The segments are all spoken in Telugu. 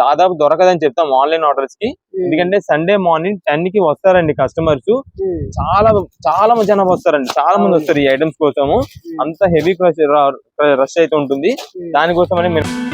దాదాపు దొరకదని చెప్తాం ఆన్లైన్ ఆర్డర్స్కి. ఎందుకంటే సండే మార్నింగ్ టెన్కి వస్తారండి కస్టమర్స్. చాలా చాలా జనం వస్తారండి. చాలా మంది. వస్తారు ఈ ఐటమ్స్ కోసము. అంత హెవీ రష్ అయితే ఉంటుంది. దానికోసమని మీరు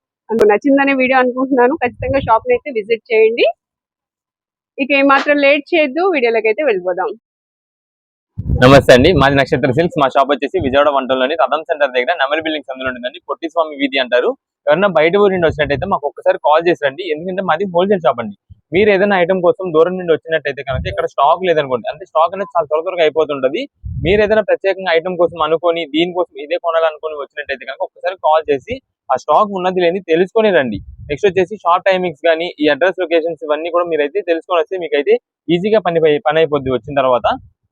అందుకు నచ్చిందనే వీడియో అనుకుంటున్నాను. ఖచ్చితంగా షాప్ అయితే విజిట్ చేయండి. ఇక ఏమాత్రం లేట్ చేయొద్దు. వీడియోలోకి అయితే వెళ్ళిపోదాం. నమస్తే అండి. మాది నక్షత్ర సిల్క్స్. మా షాప్ వచ్చేసి విజయవాడ వంటలోని రథం సెంటర్ దగ్గర నెమలి బిల్డింగ్స్ అందులో ఉంటుందండి. పొట్టి స్వామి వీధి అంటారు. ఎవరైనా బయట ఊరి నుండి వచ్చినట్టయితే మాకు ఒక్కసారి కాల్ చేసి రండి. ఎందుకంటే మాది హోల్సేల్ షాప్ అండి. మీరు ఏదైనా ఐటమ్ కోసం దూరం నుండి వచ్చినట్టయితే కనుక ఇక్కడ స్టాక్ లేదనుకోండి. అంటే స్టాక్ అనేది చాలా త్వర త్వరగా అయిపోతుంటది. మీరు ఏదైనా ప్రత్యేకంగా ఐటమ్ కోసం అనుకొని దీనికోసం ఇదే కొనాలనుకొని వచ్చినట్టయితే కనుక ఒక్కసారి కాల్ చేసి ఆ స్టాక్ ఉన్నది లేని తెలుసుకొని రండి. నెక్స్ట్ వచ్చేసి షార్ట్ టైమింగ్స్ కానీ ఈ అడ్రస్ లొకేషన్స్ ఇవన్నీ కూడా మీరైతే తెలుసుకొని వస్తే మీకైతే ఈజీగా పని పని అయిపోద్ది వచ్చిన తర్వాత.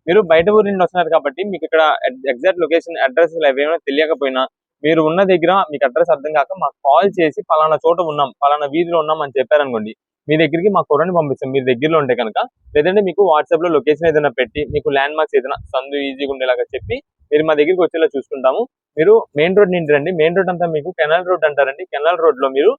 మీరు బయట ఊరి నుండి వస్తున్నారు కాబట్టి మీకు ఇక్కడ ఎగ్జాక్ట్ లొకేషన్ అడ్రస్ ఏమైనా తెలియకపోయినా మీరు ఉన్న దగ్గర మీకు అడ్రస్ అర్థం కాక మాకు కాల్ చేసి పలానా చోట ఉన్నాం పలానా వీధిలో ఉన్నాం అని చెప్పారనుకోండి మీ దగ్గరికి మా కుర్రని పంపిస్తాం. మీరు దగ్గరలో ఉంటే కనుక లేదంటే మీకు వాట్సాప్లో లొకేషన్ ఏదైనా పెట్టి మీకు ల్యాండ్ మార్క్స్ ఏదైనా సందు ఈజీగా ఉండేలాగా చెప్పి మీరు మా దగ్గరికి వచ్చేలా చూసుకుంటాము. మీరు మెయిన్ రోడ్ నిండి రండి. మెయిన్ రోడ్ అంతా మీకు కెనాల్ రోడ్ అంటారండి. కెనాల్ రోడ్లో మీరు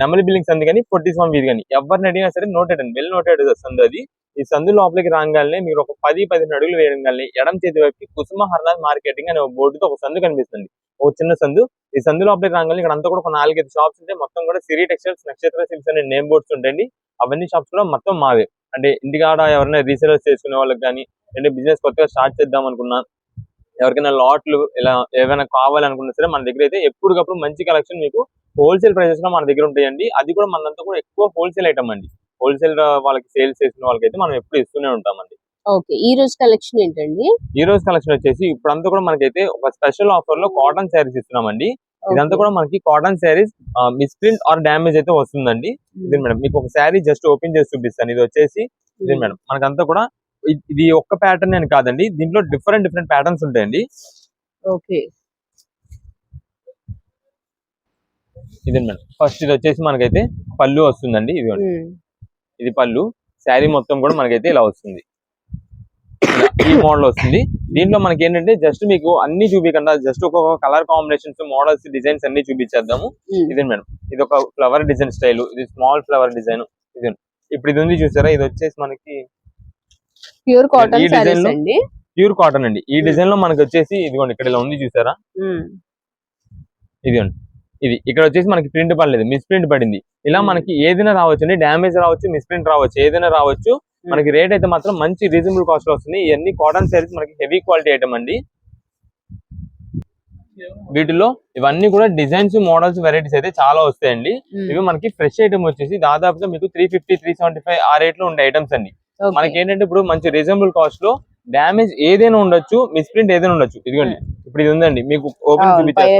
నెమలి బిల్డింగ్స్ అంది కానీ పొట్టి స్వామి వీధి కానీ ఎవరిని అడిగినా సరే నోటెడ్ అండి. వెల్ నోటెడ్ సందు అది. ఈ సందు లోపలికి రాగానే మీరు ఒక పది పదిహేను అడుగులు వేయగానే ఎడం చేతి వైపుకి కుసుమ హర్నాథ్ మార్కెటింగ్ అనే ఒక బోర్డుతో ఒక సందు కనిపిస్తుంది. ఒక చిన్న సందు. ఈ సందు లోపలికి రాగానే ఇక్కడ అంతా కూడా ఒక నాలుగైదు షాప్స్ ఉంటాయి. మొత్తం కూడా సిరి టెక్స్టైల్స్ నక్షత్ర సిల్క్స్ అనే నేమ్ బోర్డ్స్ ఉంటాయండి. అవన్నీ షాప్స్ కూడా మొత్తం మావే. అంటే ఇంటికాడ ఎవరైనా రీసేలర్స్ చేసుకునే వాళ్ళకి కానీ అంటే బిజినెస్ కొత్తగా స్టార్ట్ చేద్దాం అనుకున్నా ఎవరికైనా లాట్లు ఇలా ఏమైనా కావాలనుకున్నా సరే మన దగ్గర అయితే ఎప్పటికప్పుడు మంచి కలెక్షన్ మీకు హోల్సేల్ ప్రైసెస్లో మన దగ్గర ఉంటాయండి. అది కూడా మనంతా కూడా ఎక్కువ హోల్సేల్ ఐటమ్ అండి. హోల్సేల్ వాళ్ళకి సేల్స్ చేసిన వాళ్ళకి అయితే మనం ఎప్పుడు ఇస్తూనే ఉంటామండి. ఓకే ఈ రోజు కలెక్షన్ ఏంటండి? ఈ రోజు కలెక్షన్ వచ్చేసి ఇప్పుడంతా కూడా మనకైతే ఒక స్పెషల్ ఆఫర్లో కాటన్ శారీస్ ఇస్తున్నామండి. ఇదంతా కూడా మనకి cotton saris misprint or damage అయితే వస్తుందండి. ఇది మేడం? మీకు ఒక శారీ జస్ట్ ఓపెన్ చేసి చూపిస్తాను. ఇది వచ్చేసి ఇది మేడం? మనకంతా కూడా ఇది ఒక్క ప్యాటర్న్ అని కాదండి. దీంట్లో డిఫరెంట్ డిఫరెంట్ ప్యాటర్న్స్ ఉంటాయండి. ఓకే. ఇది మేడం. ఫస్ట్ ఇది వచ్చేసి మనకైతే పళ్ళు వస్తుందండి ఇది ఇది పళ్ళు. శారీ మొత్తం కూడా మనకైతే ఇలా వస్తుంది. ఈ మోడల్ వస్తుంది. దీంట్లో మనకి ఏంటంటే జస్ట్ మీకు అన్ని చూపించకుండా జస్ట్ ఒక్కొక్క కలర్ కాంబినేషన్స్ మోడల్స్ డిజైన్స్ అన్ని చూపించేద్దాము. ఇది మేడం. ఇది ఒక ఫ్లవర్ డిజైన్ స్టైల్ ఇది స్మాల్ ఫ్లవర్ డిజైన్ ఇది ఇప్పుడు ఇది ఉంది చూసారా? ఇది వచ్చేసి మనకి ప్యూర్ కాటన్ సారీస్ అండి. ప్యూర్ కాటన్ అండి. ఈ డిజైన్లో మనకి వచ్చేసి ఇదిగోండి ఇక్కడ ఇలా ఉంది చూసారా? ఇదిగోండి. ఇది ఇక్కడ వచ్చేసి మనకి ప్రింట్ పడలేదు మిస్ ప్రింట్ పడింది. ఇలా. మనకి ఏదైనా రావచ్చు అండి డ్యామేజ్ రావచ్చు మిస్ ప్రింట్ రావచ్చు ఏదైనా రావచ్చు మనకి రేట్ అయితే మాత్రం మంచి రీజనబుల్ కాస్ట్లో వస్తుంది ఇవన్నీ కాటన్ శారీస్ మనకి హెవీ క్వాలిటీ ఐటమ్ అండి. వీటిలో ఇవన్నీ కూడా డిజైన్స్ మోడల్స్ వెరైటీస్ అయితే చాలా వస్తాయండి. ఇవి మనకి ఫ్రెష్ ఐటమ్ వచ్చేసి దాదాపుగా మీకు three fifty three seventy five ఆ రేట్లో ఉండే ఐటమ్స్ అండి. మనకి ఏంటంటే ఇప్పుడు మంచి రీజనబుల్ కాస్ట్లో డ్యామేజ్ ఏదైనా ఉండొచ్చు మిస్ప్రింట్ ఏదైనా ఉండొచ్చు. ఇదిగోండి ఇప్పుడు ఇది ఉందండి మీకు ఓపెన్ చూపించారు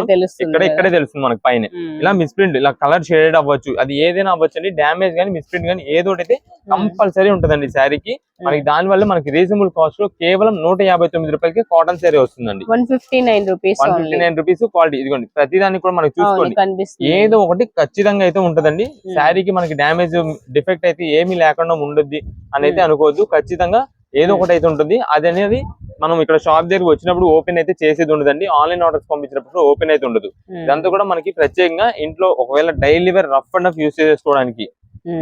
ఇక్కడ ఇక్కడే తెలుస్తుంది మనకి పైన. ఇలా మిస్ప్రింట్ ఇలా కలర్ షేడెడ్ అవ్వచ్చు అది ఏదైనా అవ్వచ్చు అండి డ్యామేజ్ కానీ మిస్ప్రింట్ కానీ ఏదో అయితే కంపల్సరీ ఉంటుందండి శారీకి. మనకి దాని వల్ల మనకి రీజనబుల్ కాస్ట్లో కేవలం నూట యాభై తొమ్మిది రూపాయలకి కాటన్ శారీ వస్తుందండి. One fifty nine rupees one fifty nine rupees quality. ఇదిగోండి ప్రతిదానికి కూడా మనకి చూసుకోండి. ఏదో ఒకటి ఖచ్చితంగా అయితే ఉంటదండి. శారీకి మనకి డ్యామేజ్ డిఫెక్ట్ అయితే ఏమీ లేకుండా ఉండొద్ది అని అయితే అనుకోవద్దు. ఖచ్చితంగా ఏదో ఒకటి అయితే ఉంటుంది. అది అనేది మనం ఇక్కడ షాప్ దగ్గర వచ్చినప్పుడు ఓపెన్ అయితే చేసేది ఉండదండి. ఆన్లైన్ ఆర్డర్స్ పంపించినప్పుడు ఓపెన్ అయితే ఉండదు. ఇదంతా కూడా మనకి ప్రత్యేకంగా ఇంట్లో ఒకవేళ daily wear rough and rough use చేసుకోవడానికి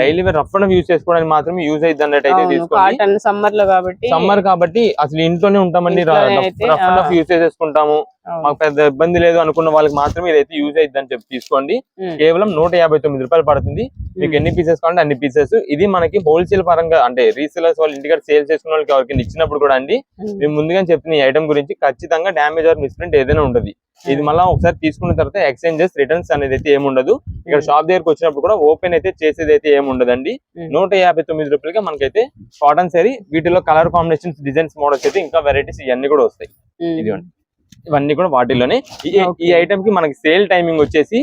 daily wear rough and use చేసుకోవడానికి మాత్రమే యూజ్ అయ్యింది అన్నట్టు అయితే తీసుకోండి. సమ్మర్లో కాబట్టి సమ్మర్ కాబట్టి అసలు ఇంట్లోనే ఉంటామండి అయితే, రఫ్ అండ్. యూస్ చేసుకుంటాము. మాకు పెద్ద ఇబ్బంది లేదు అనుకున్న వాళ్ళకి మాత్రమే ఇదైతే యూజ్ అయ్యింది అని చెప్పి తీసుకోండి. ఉమ్, కేవలం నూట యాభై తొమ్మిది రూపాయలు పడుతుంది. మీకు ఎన్ని పీసెస్ కావాలంటే అన్ని పీసెస్ ఇది మనకి హోల్సేల్ పరంగా అంటే రీసేలర్స్ వాళ్ళు ఇంటికాడ సేల్ చేసుకున్న వాళ్ళకి ఎవరికి ఇచ్చినప్పుడు కూడా అండి ఉమ్, మేము ముందుగా చెప్పిన ఈ ఐటమ్ గురించి ఖచ్చితంగా డ్యామేజ్ ఆర్ మిస్ప్రింట్ ఏదైనా ఉంటది ఇది మళ్ళీ ఒకసారి తీసుకున్న తర్వాత ఎక్స్చేంజెస్ రిటర్న్స్ అనేది అయితే ఏమి ఉండదు ఇక్కడ షాప్ దగ్గరకు వచ్చినప్పుడు కూడా ఓపెన్ అయితే చేసేది అయితే ఏమి ఉండదండి ఉమ్. నూట యాభై తొమ్మిది రూపాయలకి మనకైతే కాటన్ సారీ వీటిలో కలర్ కాంబినేషన్స్ డిజైన్స్ మోడల్స్ అయితే ఇంకా వెరైటీస్ ఇవన్నీ కూడా వస్తాయి. ఇదిగోండి ఇవన్నీ కూడా వాటిల్లోనే. ఈ-. ఐటమ్కి మనకి సేల్ టైమింగ్ వచ్చేసి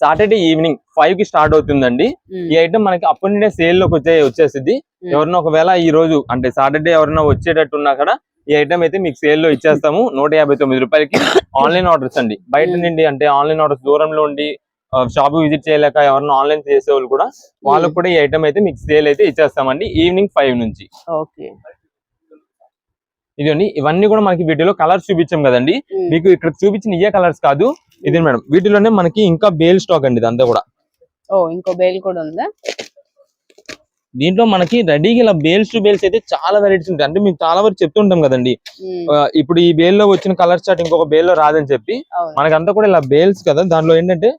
సాటర్డే ఈవినింగ్ ఫైవ్కి స్టార్ట్ అవుతుందండి. ఈ ఐటమ్ మనకి అప్పటి నుండే సేల్లోకి వచ్చే వచ్చేసింది. ఎవరైనా ఒకవేళ ఈ రోజు అంటే సాటర్డే ఎవరైనా వచ్చేటట్టు ఉన్నా కూడా ఈ ఐటమ్ అయితే మీకు సేల్లో ఇచ్చేస్తాము. నూట యాభై తొమ్మిది రూపాయలకి. ఆన్లైన్ ఆర్డర్స్ అండి. బయట Hmm. నుండి అంటే ఆన్లైన్ ఆర్డర్స్ దూరంలో ఉండి షాప్ విజిట్ చేయలేక ఎవరైనా ఆన్లైన్ చేసే వాళ్ళు కూడా వాళ్ళకి కూడా ఈ ఐటమ్ అయితే మీకు సేల్ అయితే ఇచ్చేస్తామండి ఈవినింగ్ ఫైవ్ నుంచి. ఓకే ఇదండి ఇవన్నీ కూడా మనకి వీటిలో కలర్స్ చూపించాం కదండి. ఉమ్, మీకు ఇక్కడ చూపించిన ఇయే కలర్స్ కాదు. ఇది మేడం వీటిలోనే మనకి ఇంకా బేల్ స్టాక్ అండి ఇదంతా కూడా. ఓ ఇంకో బేల్ కూడా ఉందా? దీంట్లో మనకి రెడీగా ఇలా బేల్స్ టు బేల్స్ అయితే చాలా వెరైటీస్ ఉంటాయి. అంటే మేము చాలా వరకు చెప్తుంటాం కదండి. ఇప్పుడు ఈ బేల్లో వచ్చిన కలర్ చార్ట్ ఇంకొక బేల్లో రాదని చెప్పి మనకంతా కూడా ఇలా బేల్స్ కదా. దాంట్లో ఏంటంటే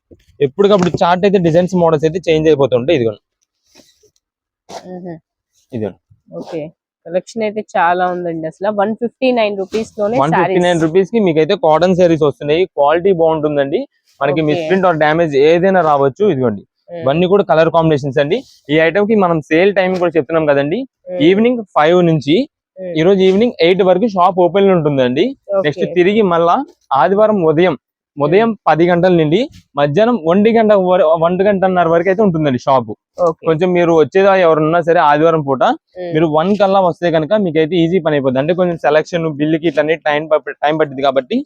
ఎప్పటికప్పుడు చార్ట్ అయితే డిజైన్స్ మోడల్స్ అయితే చేంజ్ అయిపోతుంటాయి ఇదిగోండి. ఉహు, ఇదిగోండి. ఓకే. కలెక్షన్ అయితే చాలా ఉందండి అసలు. వన్ ఫిఫ్టీ నైన్ రూపీస్లోనే వన్ ఫిఫ్టీ నైన్ రూపీస్కి మీకు అయితే కాటన్ సారీస్ వస్తున్నాయి. క్వాలిటీ బాగుంటుందండి. మనకి. మిస్ప్రింట్ ఆర్ డ్యామేజ్ ఏదైనా రావచ్చు. ఇదిగోండి. ఇవన్నీ కూడా కలర్ కాంబినేషన్స్ అండి. ఈ ఐటమ్కి మనం సేల్ టైం కూడా చెప్తున్నాం కదండి. ఈవినింగ్ ఫైవ్ నుంచి ఈ రోజు ఈవినింగ్ ఎయిట్ వరకు షాప్ ఓపెన్ ఉంటుందండి. నెక్స్ట్ తిరిగి మళ్ళా ఆదివారం ఉదయం ఉదయం పది గంటల నుండి మధ్యాహ్నం ఒంటి గంట ఒంటి గంటన్నర వరకు అయితే ఉంటుందండి షాప్ కొంచెం మీరు వచ్చేదా ఎవరున్నా సరే ఆదివారం పూట మీరు వన్ కల్లా వస్తే కనుక మీకు అయితే ఈజీ పని అయిపోద్ది. అంటే కొంచెం సెలక్షన్ బిల్లుకి ఇట్లన్నీ టైం టైం పట్టింది కాబట్టి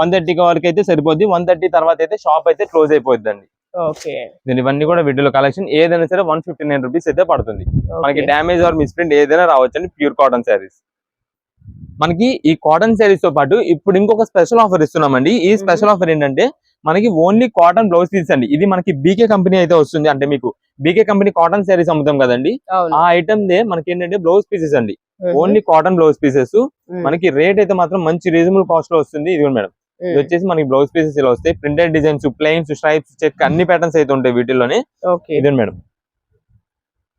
వన్ థర్టీ వరకు అయితే సరిపోద్ది. వన్ థర్టీ తర్వాత అయితే షాప్ అయితే క్లోజ్ అయిపోద్ది అండి ఓకే. దీని ఇవన్నీ కూడా వీడియోలో కలెక్షన్ ఏదైనా సరే వన్ ఫిఫ్టీ నైన్ రూపీస్ అయితే పడుతుంది. మనకి డ్యామేజ్ ఆర్ మిస్ప్రింట్ ఏదైనా రావచ్చు అండి ప్యూర్ కాటన్ శారీస్ మనకి ఈ కాటన్ శారీస్తో పాటు ఇప్పుడు ఇంకొక స్పెషల్ ఆఫర్ ఇస్తున్నామండి. ఈ స్పెషల్ ఆఫర్ ఏంటంటే మనకి ఓన్లీ కాటన్ బ్లౌజ్ పీస్ అండి. ఇది మనకి బీకే కంపెనీ అయితే వస్తుంది. అంటే మీకు బీకే కంపెనీ కాటన్ శారీస్ అమ్ముతాం కదండి. ఆ ఐటమ్ దే మనకి ఏంటంటే బ్లౌజ్ పీసెస్ అండి. ఓన్లీ కాటన్ బ్లౌజ్ పీసెస్ మనకి రేట్ అయితే మాత్రం మంచి రీజనబుల్ కాస్ట్లో వస్తుంది. ఇది మేడం. ఇది వచ్చేసి మనకి బ్లౌజ్ పీసెస్ ఇలా వస్తాయి. Printed designs plains stripes check అన్ని ప్యాటర్న్స్ అయితే ఉంటాయి వీటిలోనే ఇదే మేడం?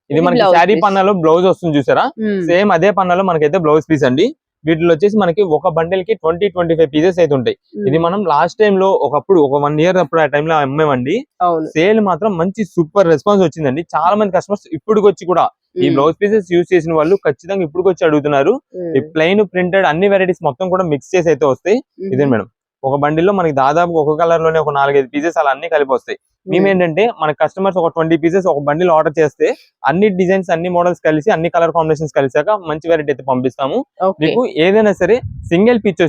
ఇది మనకి శారీ. పన్నాలో బ్లౌజ్ వస్తుంది చూసారా? సేమ్ అదే పన్నాలో మనకైతే బ్లౌజ్ పీస్ అండి. వీటిలో వచ్చేసి మనకి ఒక బండిల్కి ట్వంటీ ట్వంటీ ఫైవ్ పీసెస్ అయితే ఉంటాయి. ఇది మనం లాస్ట్ టైం లో ఒకప్పుడు ఒక వన్ ఇయర్ అప్పుడు ఆ time లో అమ్మేమండి అవును. సేల్ మాత్రం మంచి సూపర్ రెస్పాన్స్ వచ్చిందండి. చాలా మంది కస్టమర్స్ ఇప్పుడు వచ్చి కూడా ఈ బ్లౌజ్ పీసెస్ యూస్ చేసిన వాళ్ళు ఖచ్చితంగా ఇప్పుడు వచ్చి అడుగుతున్నారు ఈ ప్లెయిన్ ప్రింటెడ్ అన్ని వెరైటీస్ మొత్తం కూడా మిక్స్ చేసి అయితే వస్తాయి. ఇదే మేడం? ఒక బండిల్లో మనకి దాదాపు ఒక కలర్లోనే ఒక నాలుగైదు పీసెస్ అలా అన్ని కలిపి వస్తాయి. మేము ఏంటంటే మన కస్టమర్స్ ఒక ట్వంటీ పీసెస్ ఒక బండిల్ ఆర్డర్ చేస్తే అన్ని డిజైన్స్ అన్ని మోడల్స్ కలిసి అన్ని కలర్ కాంబినేషన్స్ కలిసాక మంచి వెరైటీ అయితే పంపిస్తాము. మీకు ఏదైనా సరే సింగిల్ పీస్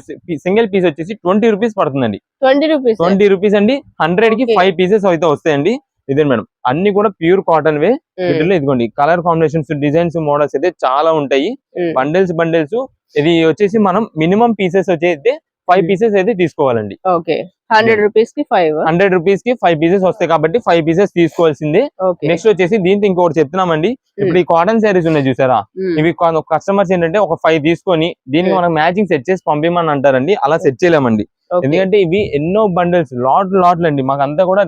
సింగిల్ పీస్ వచ్చేసి ట్వంటీ రూపీస్ పడుతుందండి. ట్వంటీ రూపీస్ ట్వంటీ రూపీస్ అండి. హండ్రెడ్కి. ఫైవ్ పీసెస్ అయితే వస్తాయండి. ఇదే మేడం? అన్ని కూడా ప్యూర్ కాటన్ వే. వీటిలో ఇదిగోండి కలర్ కాంబినేషన్స్ డిజైన్స్ మోడల్స్ అయితే చాలా ఉంటాయి. బండిల్స్ బండిల్స్ ఇది వచ్చేసి మనం మినిమం పీసెస్ వచ్చేసి ఫైవ్ Hmm. పీసెస్ అయితే తీసుకోవాలండి. ఓకే హండ్రెడ్ రూపీస్కి ఫైవ్ హండ్రెడ్ రూపీస్కి ఫైవ్ పీసెస్ వస్తాయి కాబట్టి ఫైవ్ పీసెస్ తీసుకోవాల్సిందే. నెక్స్ట్ వచ్చేసి దీంతో ఇంకొకటి చెప్తున్నామండి. ఇప్పుడు ఈ కాటన్ శారీస్ ఉన్నాయి చూసారా? ఉమ్, ఇవి కస్టమర్స్ ఏంటంటే ఒక ఫైవ్ తీసుకొని దీనికి Hmm. మనం మ్యాచింగ్ సెట్ చేసి పంపిమని అంటారండి. అలా సెట్ చేయలేమండి. ఎందుకంటే ఇవి ఎన్నో బండిల్స్ లాట్ లాట్లు అండి మాకు అంతా కూడా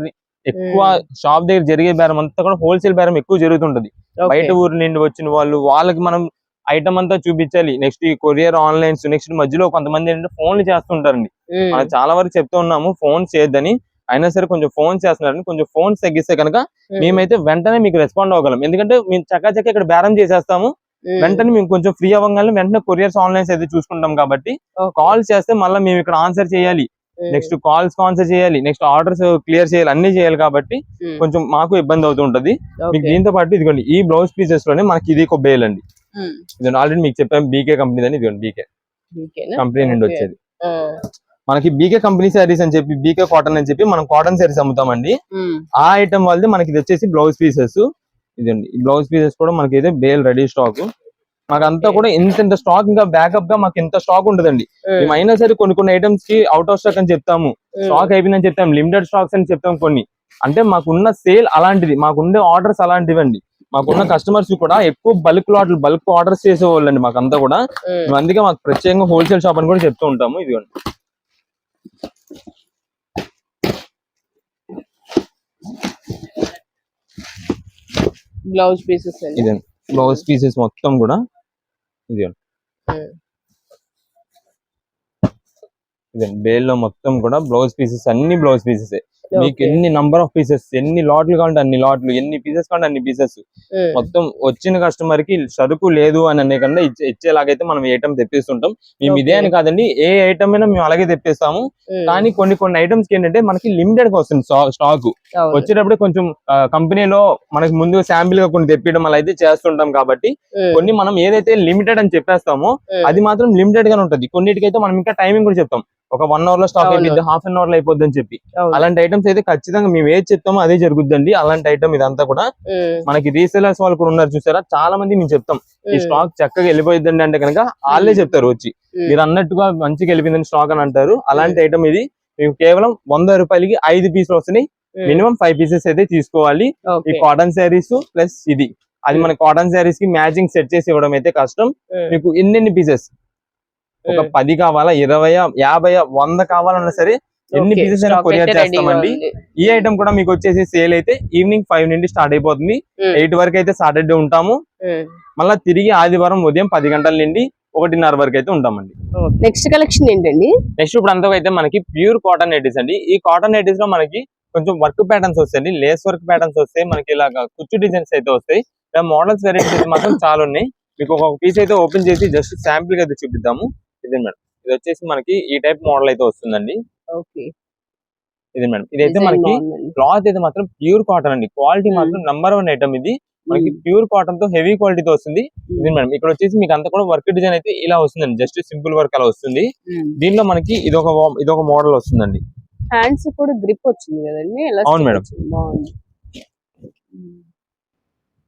ఎక్కువ Hmm. షాప్ దగ్గర జరిగే బేరం అంతా కూడా హోల్సేల్ బేరం ఎక్కువ జరుగుతుంటది. బయట ఊరు నుండి వచ్చిన వాళ్ళు వాళ్ళకి మనం ఐటమ్ అంతా చూపించాలి. నెక్స్ట్ ఈ కొరియర్ ఆన్లైన్స్ నెక్స్ట్ మధ్యలో కొంతమంది ఏంటంటే ఫోన్లు చేస్తుంటారండి. మనం చాలా వరకు చెప్తూ ఉన్నాము ఫోన్ చేయొద్దని. అయినా సరే కొంచెం ఫోన్ చేస్తున్నారని కొంచెం ఫోన్స్ తగ్గిస్తే కనుక మేమైతే వెంటనే మీకు రెస్పాండ్ అవ్వగలం. ఎందుకంటే మేము చక్కా చక్క ఇక్కడ బేరం చేసేస్తాము. వెంటనే మేము కొంచెం ఫ్రీ అవ్వగానే వెంటనే కొరియర్స్ ఆన్లైన్స్ అయితే చూసుకుంటాం కాబట్టి. కాల్ చేస్తే మళ్ళీ మేము ఇక్కడ ఆన్సర్ చేయాలి. నెక్స్ట్ కాల్స్ ఆన్సర్ చేయాలి. నెక్స్ట్ ఆర్డర్స్ క్లియర్ చేయాలి. అన్ని చేయాలి కాబట్టి కొంచెం మాకు ఇబ్బంది అవుతూ ఉంటది. మీకు. దీంతో పాటు ఇదిగోండి ఈ బ్లౌజ్ పీసెస్లోనే మనకి ఇది ఒక బేల్ అండి ఉమ్, ఇది ఆల్రెడీ మీకు చెప్పాము బీకే కంపెనీ అని ఇదిగోండి బీకే? కంపెనీ నుండి. వచ్చేది. ఆ, మనకి బీకే కంపెనీ శారీస్ అని చెప్పి బీకే కాటన్ అని చెప్పి మనం కాటన్ శారీస్ అమ్ముతామండి. ఉమ్, ఆ ఐటమ్ వాళ్ళది మనకి ఇది వచ్చేసి బ్లౌజ్ పీసెస్ ఇదండి ఈ బ్లౌజ్ పీసెస్ కూడా మనకి అయితే బేల్ రెడీ స్టాక్ మాకు అంతా కూడా ఇంత ఇంత స్టాక్ ఇంకా బ్యాకప్గా మాకు ఇంత స్టాక్ ఉంటదండి ఉమ్, మేము అయినా సరే కొన్ని కొన్ని ఐటమ్స్కి అవుట్ ఆఫ్ స్టాక్ అని చెప్తాము. స్టాక్ అయిపోయిందని చెప్తాం లిమిటెడ్ స్టాక్స్ అని చెప్తాం కొన్ని. అంటే మాకున్న సేల్ అలాంటిది మాకుండే ఆర్డర్స్ అలాంటివండి. మాకున్న కస్టమర్స్ కూడా ఎక్కువ బల్క్ లాట్లు బల్క్ ఆర్డర్స్ చేసేవాళ్ళండి మాకంతా కూడా. అందుకే మాకు ప్రత్యేకంగా హోల్సేల్ షాప్ అని కూడా చెప్తూ ఉంటాము ఇదిగోండి. బ్లౌజ్ పీసెస్ అండి. ఇదండి బ్లౌజ్ పీసెస్ మొత్తం కూడా ఇదిగోండి. ఉమ్. ఇదండి బేల్లో మొత్తం కూడా బ్లౌజ్ పీసెస్ అన్ని బ్లౌజ్ పీసెస్ మీకు. ఎన్ని నంబర్ ఆఫ్ పీసెస్ ఎన్ని లాట్లు కావాలంటే అన్ని లాట్లు ఎన్ని పీసెస్ కావాలంటే అన్ని పీసెస్ ఉమ్. మొత్తం వచ్చిన కస్టమర్కి సరుకు లేదు అని అనే కన్నా ఇచ్చే- ఇచ్చేలాగైతే మనం ఐటమ్ తెప్పిస్తుంటాం మేము ఇదే. అని కాదండి ఏ ఐటమ్ అయినా మేము అలాగే తెప్పిస్తాము ఉమ్. కానీ కొన్ని కొన్ని ఐటమ్స్కి ఏంటంటే మనకి లిమిటెడ్గా వస్తుంది స్టాక్. వచ్చేటప్పుడు కొంచెం కంపెనీలో మనకి ముందు శాంపిల్గా కొన్ని తెప్పియడం అలా అయితే చేస్తుంటాం కాబట్టి ఉమ్. కొన్ని మనం ఏదైతే లిమిటెడ్ అని చెప్పేస్తామో. అది మాత్రం లిమిటెడ్ గానే ఉంటది కొన్నిటికైతే మనం ఇంకా టైమింగ్ కూడా చెప్తాం ఒక వన్ అవర్లో స్టాక్. అయిపోద్ది హాఫ్ అన్ అవర్లో అయిపోద్ది అని చెప్పి. అలాంటి ఐటమ్స్ అయితే ఖచ్చితంగా మేము ఏది చెప్తామో అదే జరుగుద్దండి అలాంటి ఐటమ్ ఇదంతా కూడా. మనకి రీసెలర్స్ వాళ్ళు కూడా ఉన్నారు చూసారా చాలా మంది మేము చెప్తాం ఈ. స్టాక్ చక్కగా వెళ్ళిపోయిందండి అంటే కనుక వాళ్ళే. చెప్తారు వచ్చి. మీరు అన్నట్టుగా మంచిగా వెళ్ళిపోయిందని స్టాక్ అని అంటారు అలాంటి ఐటమ్ ఇది మీకు కేవలం వంద రూపాయలకి ఐదు పీసులు వస్తున్నాయి. మినిమం ఫైవ్ పీసెస్ అయితే తీసుకోవాలి ఈ. కాటన్ శారీస్ ప్లస్ ఇది అది. మన కాటన్ శారీస్కి మ్యాచింగ్ సెట్ చేసి ఇవ్వడం అయితే కష్టం. మీకు ఎన్నెన్ని పీసెస్ ఒక. పది కావాలా ఇరవై యాభై వంద కావాలన్నా సరే ఎన్ని. పీసెస్ అయినా కొరియర్ చేస్తామండి. ఈ ఐటమ్ కూడా మీకు వచ్చేసి సేల్ అయితే ఈవినింగ్ ఫైవ్ నుండి స్టార్ట్ అయిపోతుంది. ఎయిట్ వరకు అయితే సాటర్డే ఉంటాము. మళ్ళీ తిరిగి ఆదివారం ఉదయం పది గంటల నుండి ఒకటిన్నర వరకు అయితే ఉంటామండి. నెక్స్ట్ కలెక్షన్ ఏంటండి? నెక్స్ట్ ఇప్పుడు అంతా అయితే మనకి ప్యూర్ కాటన్ నైటీస్ అండి. ఈ కాటన్ నైటీస్లో మనకి కొంచెం వర్క్ ప్యాటర్న్స్ వస్తాయండి. లేస్ వర్క్ ప్యాటర్న్స్ వస్తాయి. మనకి ఇలాగా కుచ్చు డిజైన్స్ అయితే వస్తాయి. ఇలా మోడల్స్ వెరైటీస్ అయితే మాత్రం చాలా ఉన్నాయి. మీకు ఒక పీస్ అయితే ఓపెన్ చేసి జస్ట్ శాంపుల్ అయితే చూపిద్దాము. ఇది మేడం. ఇది వచ్చేసి మనకి ఈ టైప్ మోడల్ అయితే వస్తుందండి. ఓకే. ఇది మేడం. ఇదైతే మనకి క్లాత్ అయితే మాత్రం ప్యూర్ కాటన్ అండి. క్వాలిటీ. మాత్రం నంబర్ వన్ ఐటమ్ ఇది. మనకి ప్యూర్ కాటన్తో హెవీ క్వాలిటీతో వస్తుంది. ఇది మేడం. ఇక్కడ వచ్చేసి మీకు అంతా కూడా వర్క్ డిజైన్ అయితే ఇలా వస్తుందండి. జస్ట్ సింపుల్ వర్క్ అలా వస్తుంది. దీనిలో మనకి ఇది ఒక ఇది ఒక మోడల్ వస్తుందండి. హ్యాండ్స్ కూడా గ్రిప్ వచ్చింది కదండి. అవును మేడం.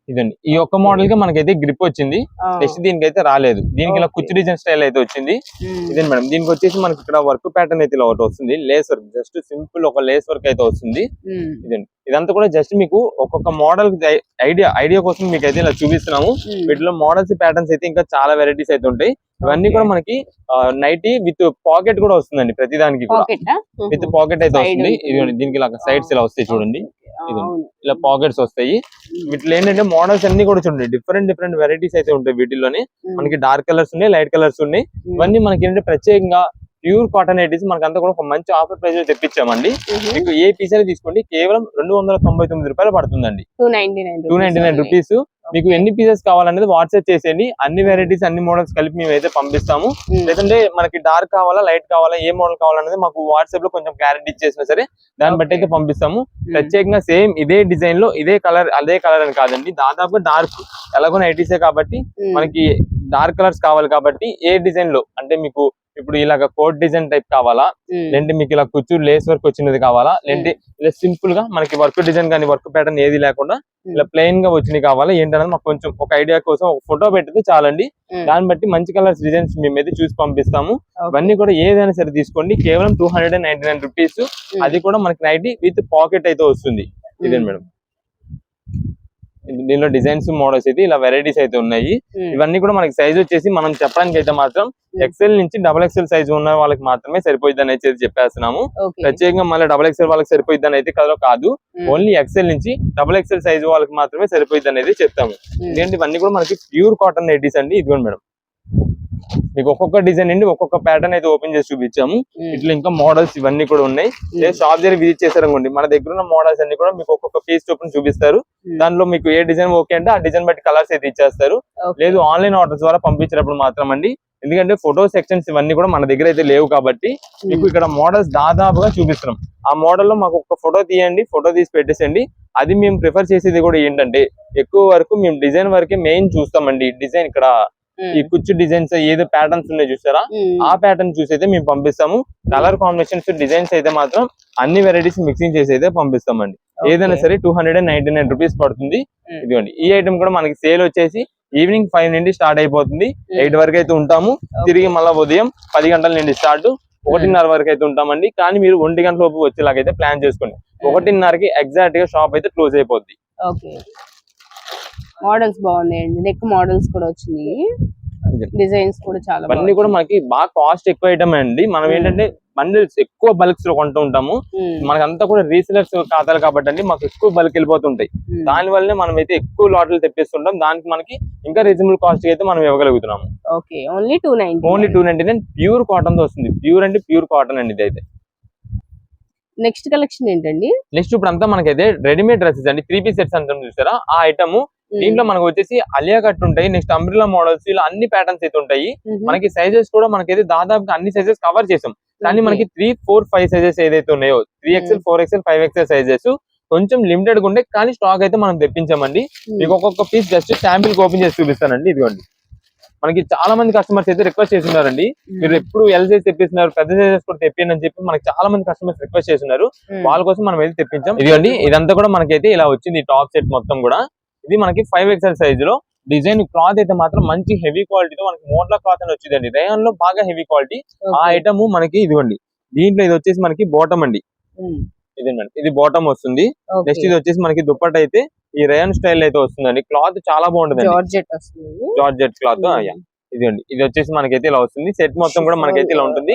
ఇదండి. ఈ ఒక్క మోడల్గా మనకైతే గ్రిప్ వచ్చింది. నెక్స్ట్ దీనికి అయితే రాలేదు. దీనికి ఇలా. కుచ్చు డిజైన్ స్టైల్ అయితే వచ్చింది. ఉమ్. ఇదే మేడం. దీనికి వచ్చేసి మనకి ఇక్కడ వర్క్ ప్యాటర్న్ అయితే ఇలా ఒకటి వస్తుంది. లేస్ వర్క్ జస్ట్ సింపుల్ ఒక లేస్ వర్క్ అయితే వస్తుంది. ఉమ్. ఇదండి. ఇదంతా కూడా జస్ట్ మీకు ఒక్కొక్క మోడల్ ఐడియా ఐడియా కోసం మీకు అయితే ఇలా చూపిస్తున్నాము ఉమ్. వీటిలో మోడల్స్ ప్యాటర్న్స్ అయితే ఇంకా చాలా వెరైటీస్ అయితే ఉంటాయి ఇవన్నీ. కూడా మనకి నైటీ విత్ పాకెట్ కూడా వస్తుందండి ప్రతి దానికి? విత్ పాకెట్ అయితే వస్తుంది. ఇదిగోండి దీనికి ఇలా సైడ్స్ ఇలా వస్తాయి చూడండి ఇది. ఇలా పాకెట్స్ వస్తాయి వీటిలో ఏంటంటే మోడల్స్ అన్ని కూడా చూడండి డిఫరెంట్ డిఫరెంట్ వెరైటీస్ అయితే ఉంటాయి వీటిలోనే ఉమ్. మనకి డార్క్ కలర్స్ ఉన్నాయి లైట్ కలర్స్ ఉన్నాయి. ఇవన్నీ మనకి ఏంటంటే ప్రత్యేకంగా ప్యూర్ కాటన్ ఐటీస్ మనకి అంతా కూడా ఒక మంచి ఆఫర్ ప్రైస్లో తెప్పించామండి. మీకు ఏ పీస్ అయినా తీసుకోండి కేవలం రెండు వందల తొంభై తొమ్మిది రూపాయలు పడుతుందండి 299 టూ నైన్టీ నైన్ రూపీస్ మీకు ఎన్ని పీసెస్ కావాలనేది వాట్సాప్ చేసేయండి అన్ని వెరైటీస్ అన్ని మోడల్స్ కలిపి మేము అయితే పంపిస్తాము. లేదంటే మనకి డార్క్ కావాలా లైట్ కావాలా ఏ మోడల్ కావాలనేది మాకు వాట్సాప్లో కొంచెం గ్యారెంటీ ఇచ్చేసినా సరే దాన్ని బట్టి. అయితే పంపిస్తాము. ప్రత్యేకంగా సేమ్ ఇదే డిజైన్లో ఇదే కలర్ అదే కలర్ అని కాదండి దాదాపు డార్క్ ఎలాగో నైటీసే కాబట్టి. మనకి డార్క్ కలర్స్ కావాలి కాబట్టి ఏ డిజైన్లో అంటే మీకు ఇప్పుడు ఇలాగ కోట్ డిజైన్ టైప్ కావాలా. లేదంటే మీకు ఇలా కుచ్చు లేస్ వర్క్ వచ్చినది కావాలా? లేదంటే ఇలా సింపుల్గా మనకి వర్క్ డిజైన్ కానీ వర్క్ ప్యాటర్న్ ఏది లేకుండా ఇలా ప్లెయిన్గా వచ్చినవి కావాలా? ఏంటనేది మాకు కొంచెం ఒక ఐడియా కోసం ఒక ఫోటో పెట్టితే చాలండి. దాన్ని బట్టి మంచి కలర్స్ డిజైన్స్ మేము అయితే చూసి పంపిస్తాము. ఇవన్నీ కూడా ఏదైనా సరే తీసుకోండి. కేవలం two hundred and ninety nine rupees అది కూడా మనకి నైటీ విత్ పాకెట్ అయితే వస్తుంది. ఇదే. మేడం? దీనిలో డిజైన్స్ మోడల్స్ అయితే ఇలా వెరైటీస్ అయితే ఉన్నాయి. ఇవన్నీ కూడా మనకి సైజ్ వచ్చేసి మనం చెప్పడానికి అయితే మాత్రం ఎక్సెల్ నుంచి డబల్ ఎక్సెల్ సైజ్ ఉన్న వాళ్ళకి మాత్రమే సరిపోయింది అని అయితే చెప్పేస్తున్నాము. ప్రత్యేకంగా మళ్ళీ డబల్ ఎక్సెల్ వాళ్ళకి సరిపోయింది అని అయితే కదా. కాదు. ఓన్లీ ఎక్సెల్ నుంచి డబల్ ఎక్సెల్ సైజ్ వాళ్ళకి మాత్రమే సరిపోయింది అనేది చెప్తాము. ఇవన్నీ కూడా మనకి ప్యూర్ కాటన్ నైటీస్ అండి. ఇదిగోండి మేడం. మీకు ఒక్కొక్క డిజైన్ అండి ఒక్కొక్క ప్యాటర్న్ అయితే ఓపెన్ చేసి చూపించాము. ఇట్లా ఇంకా మోడల్స్ ఇవన్నీ కూడా ఉన్నాయి. లేదు షాప్ దగ్గర విజిట్ చేశారనుకోండి మన దగ్గర ఉన్న మోడల్స్ అన్ని కూడా మీకు ఒక్కొక్క పీస్ చొప్పున చూపిస్తారు. దానిలో మీకు ఏ డిజైన్ ఓకే అంటే ఆ డిజైన్ బట్టి కలర్స్ అయితే ఇచ్చేస్తారు. లేదు ఆన్లైన్ ఆర్డర్స్ ద్వారా పంపించినప్పుడు మాత్రం అండి ఎందుకంటే ఫోటో సెక్షన్స్ ఇవన్నీ కూడా మన దగ్గర అయితే లేవు కాబట్టి మీకు ఇక్కడ మోడల్స్ దాదాపుగా చూపిస్తున్నాం. ఆ మోడల్లో మాకు ఒక ఫోటో తీయండి ఫోటో తీసి పెట్టేసండి అది మేము ప్రిఫర్ చేసేది కూడా ఏంటంటే ఎక్కువ వరకు మేము డిజైన్ వరకే మెయిన్ చూస్తామండి. డిజైన్ ఇక్కడ. ఈ కుచ్చు డిజైన్స్ ఏదో ప్యాటర్న్స్ ఉన్నాయి చూసారా. ఆ ప్యాటర్న్ చూసి అయితే మేము పంపిస్తాము. కలర్ కాంబినేషన్స్ డిజైన్స్ అయితే మాత్రం అన్ని వెరైటీస్ మిక్సింగ్ చేసి అయితే పంపిస్తామండి. ఏదైనా సరే two hundred and ninety nine rupees పడుతుంది. ఇదిగోండి. ఈ ఐటమ్ కూడా మనకి సేల్ వచ్చేసి ఈవినింగ్ ఫైవ్ నుండి స్టార్ట్ అయిపోతుంది. ఎయిట్ వరకు అయితే ఉంటాము. తిరిగి మళ్ళీ ఉదయం పది గంటల నుండి స్టార్ట్ ఒకటిన్నర వరకు అయితే ఉంటామండి. కానీ మీరు ఒంటి గంటల లోపు వచ్చేలాగైతే ప్లాన్ చేసుకోండి. ఒకటిన్నరకి ఎగ్జాక్ట్గా షాప్ అయితే క్లోజ్ అయిపోద్ది. మోడల్స్ బాగున్నాయండి. నెక్ మోడల్స్ కూడా వచ్చినాయి. డిజైన్స్ కూడా చాలా ఇవన్నీ కూడా మనకి బాగా కాస్ట్ ఎక్కువ ఐటమ్ అండి. మనం. ఏంటంటే బండిల్స్ ఎక్కువ బల్క్స్లో కొంటూ ఉంటాము. మనకంతా కూడా రీసెలర్స్ ఖాతాలు కాబట్టి అండి మాకు ఎక్కువ బల్క్ వెళ్ళిపోతుంటాయి. దాని వల్లనే మనం అయితే ఎక్కువ లాట్లు తెప్పిస్తుంటాం. దానికి మనకి ఇంకా రీజనబుల్ కాస్ట్ అయితే మనం ఇవ్వగలుగుతున్నాము. Okay. Only two ninety only two ninety nine pure కాటన్తో వస్తుంది. ప్యూర్ అంటే ప్యూర్ కాటన్ అండి ఇది అయితే నెక్స్ట్ కలెక్షన్ ఏంటండి? నెక్స్ట్ ఇప్పుడు అంతా మనకైతే రెడీమేడ్ డ్రెస్సెస్ అండి. త్రీ పీస్ సెట్స్ అంటాం చూసారా? ఆ ఐటమ్ దీంట్లో మనకు వచ్చేసి అలియా కట్ ఉంటాయి నెక్స్ట్ అంబ్రిలా మోడల్స్ ఇలా అన్ని ప్యాటర్న్స్ అయితే ఉంటాయి. మనకి సైజెస్ కూడా మనకైతే దాదాపుగా అన్ని సైజెస్ కవర్ చేసాం. కానీ. మనకి త్రీ ఫోర్ ఫైవ్ సైజెస్ ఏదైతే ఉన్నాయో three XL four XL five XL sizes కొంచెం లిమిటెడ్ ఉండే కానీ స్టాక్ అయితే మనం తెప్పించామండి. మీకు ఒక్కొక్క పీస్ జస్ట్ శాంపిల్ ఓపెన్ చేసి చూపిస్తానండి ఇదిగోండి. మనకి చాలా మంది కస్టమర్స్ అయితే రిక్వెస్ట్ చేస్తున్నారండి. మీరు ఎప్పుడు ఎల్ సైజ్ తెప్పిస్తున్నారు పెద్ద సైజెస్ కూడా తెప్పియండి అని చెప్పి మనకి చాలా మంది కస్టమర్స్ రిక్వెస్ట్ చేస్తున్నారు. వాళ్ళ కోసం మనం అయితే తెప్పించాం. ఇదిగోండి ఇదంతా కూడా మనకైతే ఇలా వచ్చింది టాప్ సెట్ మొత్తం కూడా. ఇది మనకి ఫైవ్ ఎక్స్ఎల్ సైజ్లో. డిజైన్ క్లాత్ అయితే మాత్రం మంచి హెవీ క్వాలిటీతో మనకి మోడ్ల క్లాత్ అని వచ్చిందండి. రేయన్లో బాగా హెవీ క్వాలిటీ ఆ. ఐటమ్ మనకి ఇదిగోండి. దీంట్లో ఇది వచ్చేసి మనకి బాటమ్ అండి. ఉమ్, ఇదేనండి ఇది బాటమ్ వస్తుంది. నెక్స్ట్ ఇది వచ్చేసి మనకి దుప్పట్ అయితే ఈ రేయన్ స్టైల్ అయితే వస్తుందండి. క్లాత్ చాలా బాగుంటుంది జార్జెట్ క్లాత్. ఇదిగోండి ఇది వచ్చేసి మనకైతే ఇలా వస్తుంది. సెట్ మొత్తం కూడా మనకైతే ఇలా ఉంటుంది.